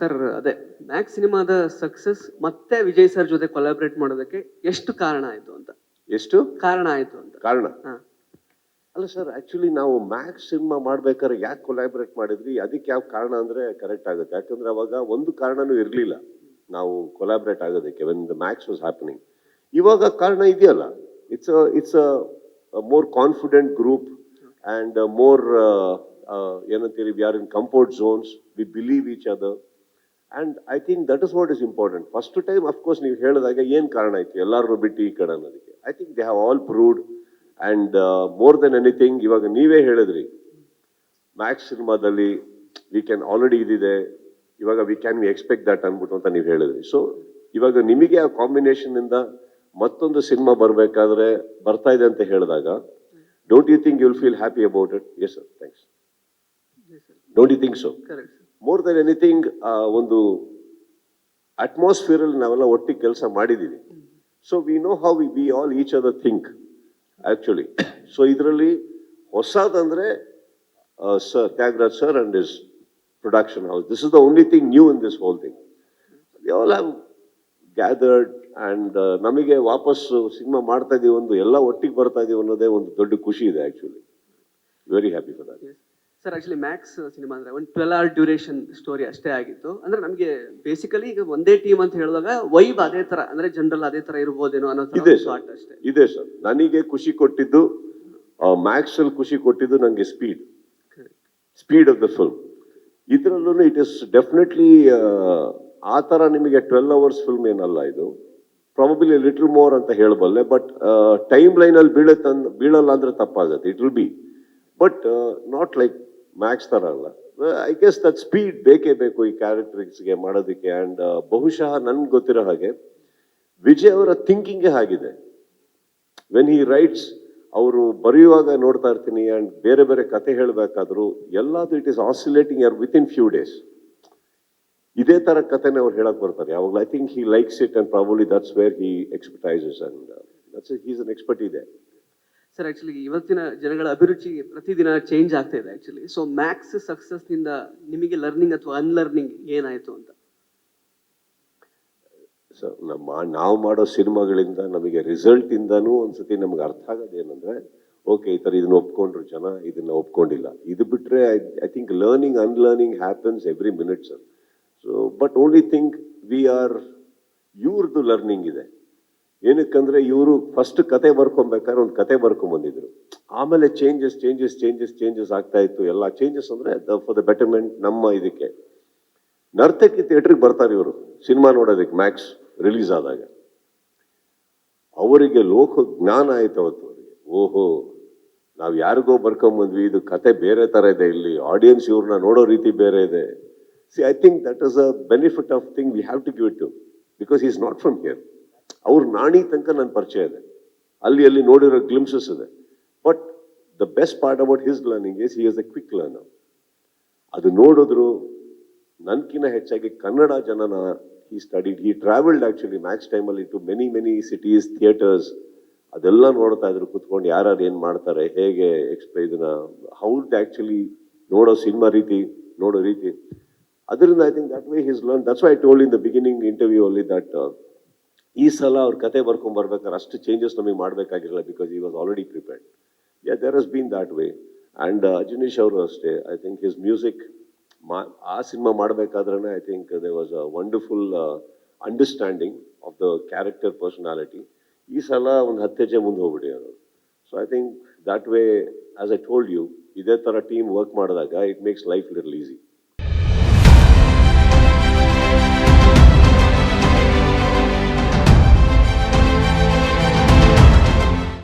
Sir ಅದೇ Max ಸಿನಿಮಾದ success ಮತ್ತೆ ವಿಜಯ್ ಸರ್ ಜೊತೆ ಕೊಲಾಬ್ರೇಟ್ ಮಾಡೋದಕ್ಕೆ ಎಷ್ಟು ಕಾರಣ ಆಯ್ತು ಅಂತ? ಎಷ್ಟು? ಕಾರಣ ಆಯ್ತು ಅಂತ. ಕಾರಣ? ಹಾ. ಅಲ್ಲ ಸರ್ ಆಕ್ಚುಲಿ ನಾವು ಮ್ಯಾಕ್ಸ್ ಸಿನಿಮಾ ಮಾಡ್ಬೇಕಾದ್ರೆ ಯಾಕೆ ಕೊಲಾಬ್ರೇಟ್ ಮಾಡಿದ್ವಿ ಅದಕ್ಕೆ ಯಾವ ಕಾರಣ ಅಂದ್ರೆ ಕರೆಕ್ಟ್ ಆಗುತ್ತೆ. ಯಾಕಂದ್ರೆ ಅವಾಗ ಒಂದು ಕಾರಣನೂ ಇರಲಿಲ್ಲ. ನಾವು ಕೊಲಾಬ್ರೇಟ್ ಆಗೋದಕ್ಕೆ when the Max was happening ಇವಾಗ ಕಾರಣ ಇದೆಯಲ್ಲ? It's it's a more confident group and more ಏನಂತೀರಿ we are in comfort zones we believe each other and I think that is what is important first time of course ನೀವು ಹೇಳಿದಾಗ ಏನು ಕಾರಣ ಆಯ್ತು? ಎಲ್ಲರೂ ಬಿಟ್ಟು ಈ ಕಡೆ ಅನ್ನೋದಕ್ಕೆ. I think they have all proved and more than anything ಇವಾಗ ನೀವೇ ಹೇಳಿದ್ರಿ. ಮ್ಯಾಕ್ಸ್ ಸಿನಿಮಾದಲ್ಲಿ ವಿ ಕ್ಯಾನ್ ಆಲ್ರೆಡಿ ಇದಿದೆ. ಇವಾಗ we can we expect that ಅಂದ್ಬಿಟ್ಟು ಅಂತ ನೀವು ಹೇಳಿದ್ರಿ. ಸೊ ಇವಾಗ ನಿಮಗೆ ಆ ಕಾಂಬಿನೇಷನ್ ಇಂದ ಮತ್ತೊಂದು ಸಿನಿಮಾ ಬರಬೇಕಾದ್ರೆ ಬರ್ತಾ ಇದೆ ಅಂತ ಹೇಳಿದಾಗ don't you think you'll feel happy about it yes sir thanks don't you think so correct more than anything ಒಂದು ಅಟ್ಮಾಸ್ಫಿಯರ್ ಅಲ್ಲಿ ನಾವೆಲ್ಲ ಒಟ್ಟಿಗೆ ಕೆಲಸ ಮಾಡಿದ್ದೀವಿ so we know how we all each other think actually so ಇದರಲ್ಲಿ ಹೊಸದಂದ್ರೆ sir Thyagaraj sir and is production house this is the only thing new in this whole thing all have gathered and ನಮಗೆ ವಾಪಸ್ cinema ಮಾಡ್ತಾ ಇದೀವಿ ಒಂದು, ಎಲ್ಲ ಒಟ್ಟಿಗೆ ಬರ್ತಾ ಇದೀವಿ ಅನ್ನೋದೇ ಒಂದು ದೊಡ್ಡ ಖುಷಿ ಇದೆ actually very happy for that sir actually Max cinema ಅಂದ್ರೆ ಒಂದು ಟ್ವೆಲ್ ಅವರ್ ಡ್ಯೂರೇಷನ್ ಸ್ಟೋರಿ ಅಷ್ಟೇ ಆಗಿತ್ತು. ಅಂದ್ರೆ ನಮಗೆ ಬೇಸಿಕಲಿ ಈಗ ಒಂದೇ ಟೀಮ್ ಅಂತ ಹೇಳಿದಾಗ ವೈಬ್ ಅದೇ ತರ ಅಂದ್ರೆ ಜನರಲ್ ಅದೇ ತರ ಇರ್ಬೋದೇನೋ ಅನ್ನೋ ಇದೆ ಶಾರ್ಟ್ ಸರ್ ಅಷ್ಟೇ. ಇದೆ ಸರ್ ನನಗೆ ಖುಷಿ ಕೊಟ್ಟಿದ್ದು ಮ್ಯಾಕ್ಸ್ ಅಲ್ಲಿ ಖುಷಿ ಕೊಟ್ಟಿದ್ದು ನನಗೆ speed speed of the film ಇದರಲ್ಲೂ ಇಟ್ ಇಸ್ ಡೆಫಿನೆಟ್ಲಿ ಆ ಥರ ನಿಮಗೆ ಟ್ವೆಲ್ ಅವರ್ಸ್ ಫಿಲ್ಮ್ ಏನಲ್ಲ ಇದು. ಪ್ರಾಬಬ್ಲಿ ಲಿಟಲ್ ಮೋರ್ ಅಂತ ಹೇಳಬಲ್ಲೆ ಬಟ್ ಟೈಮ್ ಲೈನಲ್ಲಿ ಬೀಳುತ್ತೆ ಬೀಳಲ್ಲ ಅಂದ್ರೆ ತಪ್ಪಾಗುತ್ತೆ. It will be but not like Max ಥರ ಅಲ್ಲ. ಐ ಗೆಸ್ ದಟ್ ಸ್ಪೀಡ್ ಬೇಕೇ ಬೇಕು ಈ ಕ್ಯಾರೆಕ್ಟರ್ಸ್ಗೆ ಮಾಡೋದಕ್ಕೆ ಆ್ಯಂಡ್ ಬಹುಶಃ ನನ್ಗೆ ಗೊತ್ತಿರೋ ಹಾಗೆ ವಿಜಯ್ ಅವರ ಥಿಂಕಿಂಗೇ ಆಗಿದೆ ವೆನ್ ಹಿ ರೈಟ್ಸ್ ಅವರು ಬರೆಯುವಾಗ ನೋಡ್ತಾ ಇರ್ತೀನಿ ಆ್ಯಂಡ್ ಬೇರೆ ಬೇರೆ ಕತೆ ಹೇಳಬೇಕಾದ್ರು ಎಲ್ಲದು it is oscillating yeah with few days ಇದೇ ಥರ ಕತೆನ ಅವ್ರು ಹೇಳಕ್ ಬರ್ತಾರೆ. ಯಾವಾಗಲೂ I think he likes it and probably that's where he expertises and that's he's an expert ಇದೆ ಸರ್ ಆಕ್ಚುಲಿ ಇವತ್ತಿನ ಜನಗಳ ಅಭಿರುಚಿ ಪ್ರತಿದಿನ ಚೇಂಜ್ ಆಗ್ತಾ ಇದೆ ಆಕ್ಚುಲಿ ಸೊ ಮ್ಯಾಕ್ಸ್ ಸಕ್ಸಸ್ನಿಂದ ನಿಮಗೆ ಲರ್ನಿಂಗ್ ಅಥವಾ ಅನ್ಲರ್ನಿಂಗ್ ಏನಾಯ್ತು ಅಂತ? ಸೊ ನಮ್ಮ ನಾವು ಮಾಡೋ ಸಿನಿಮಾಗಳಿಂದ ನಮಗೆ ರಿಸಲ್ಟ್ ಇಂದನೂ ಒಂದ್ಸತಿ ನಮ್ಗೆ ಅರ್ಥ ಆಗೋದು ಏನಂದ್ರೆ ಓಕೆ ಈ ಥರ ಇದನ್ನ ಒಪ್ಕೊಂಡ್ರು ಜನ, ಇದನ್ನ ಒಪ್ಕೊಂಡಿಲ್ಲ. ಇದು ಬಿಟ್ಟರೆ I think learning unlearning happens every minute sir so but only think we are ಇವ್ರದ್ದು ಲರ್ನಿಂಗ್ ಇದೆ. ಏನಕ್ಕಂದ್ರೆ ಇವರು ಫಸ್ಟ್ ಕತೆ ಬರ್ಕೊಬೇಕಾದ್ರೆ ಒಂದು ಕತೆ ಬರ್ಕೊಂಬಂದಿದ್ರು. ಆಮೇಲೆ ಚೇಂಜಸ್ ಚೇಂಜಸ್ ಚೇಂಜಸ್ ಚೇಂಜಸ್ ಆಗ್ತಾ ಇತ್ತು. ಎಲ್ಲ ಚೇಂಜಸ್ ಅಂದ್ರೆ ಫಾರ್ ದ ಬೆಟರ್ಮೆಂಟ್ ನಮ್ಮ ಇದಕ್ಕೆ. ನರ್ತಕಿ ಥಿಯೇಟ್ರಿಗೆ ಬರ್ತಾರೆ ಇವರು. ಸಿನಿಮಾ ನೋಡೋದಕ್ಕೆ ಮ್ಯಾಕ್ಸ್ ರಿಲೀಸ್ ಆದಾಗ. ಅವರಿಗೆ ಲೋಕ ಜ್ಞಾನ ಆಯ್ತು ಅವತ್ತು. ಓಹೋ, ನಾವು ಯಾರಿಗೋ ಬರ್ಕೊಂಬಂದ್ವಿ. ಇದು ಕತೆ ಬೇರೆ ತರ ಇದೆ ಇಲ್ಲಿ. ಆಡಿಯನ್ಸ್ ಇವ್ರನ್ನ ನೋಡೋ ರೀತಿ ಬೇರೆ ಇದೆ. See I think that is a benefit of thing we have to give it to because is not from here ಅವ್ರ ನಾಣಿ ತನಕ ನನ್ನ ಪರಿಚಯ ಇದೆ. ಅಲ್ಲಿ ಅಲ್ಲಿ ನೋಡಿರೋ ಗ್ಲಿಮ್ಸಸ್ ಇದೆ. But the best part about his learning is he is a quick learner ಅದು ನೋಡಿದ್ರು ನನ್ಕಿನ ಹೆಚ್ಚಾಗಿ ಕನ್ನಡ ಜನನ he study he travelled actually Max ಟೈಮಲ್ಲಿ to many many cities theatres ಅದೆಲ್ಲ ನೋಡ್ತಾ ಇದ್ರು, ಕುತ್ಕೊಂಡು ಯಾರ್ಯಾರು ಏನು ಮಾಡ್ತಾರೆ, ಹೇಗೆ ಎಕ್ಸ್ಪ್ಲೈ ಇದನ್ನ ಹೌ ಆ್ಯಕ್ಚುಲಿ ನೋಡೋ ಸಿನಿಮಾ ರೀತಿ, ನೋಡೋ ರೀತಿ. ಅದರಿಂದ I think that way his learn that's why told in the beginning interview ಅಲ್ಲಿ ದಟ್ ಈ ಸಲ ಅವ್ರ ಕತೆ ಬರ್ಕೊಂಬರ್ಬೇಕಾದ್ರೆ ಅಷ್ಟು ಚೇಂಜಸ್ ನಮಗೆ ಮಾಡಬೇಕಾಗಿರಲ್ಲ because he was already prepared yeah there has been that way and Ajaneesh ಅವರು ಅಷ್ಟೇ. ಐ ಥಿಂಕ್ ಹಿಸ್ ಮ್ಯೂಸಿಕ್ ಮಾ, ಆ ಸಿನಿಮಾ ಮಾಡಬೇಕಾದ್ರೆ I think they was a wonderful understanding of the character personality ಈ ಸಲ ಒಂದು ಹತ್ತು ಹೆಜ್ಜೆ ಮುಂದೆ ಅವರು. So I think that way as I told you ಇದೇ ಥರ ಟೀಮ್ ವರ್ಕ್ ಮಾಡಿದಾಗ it makes life little easy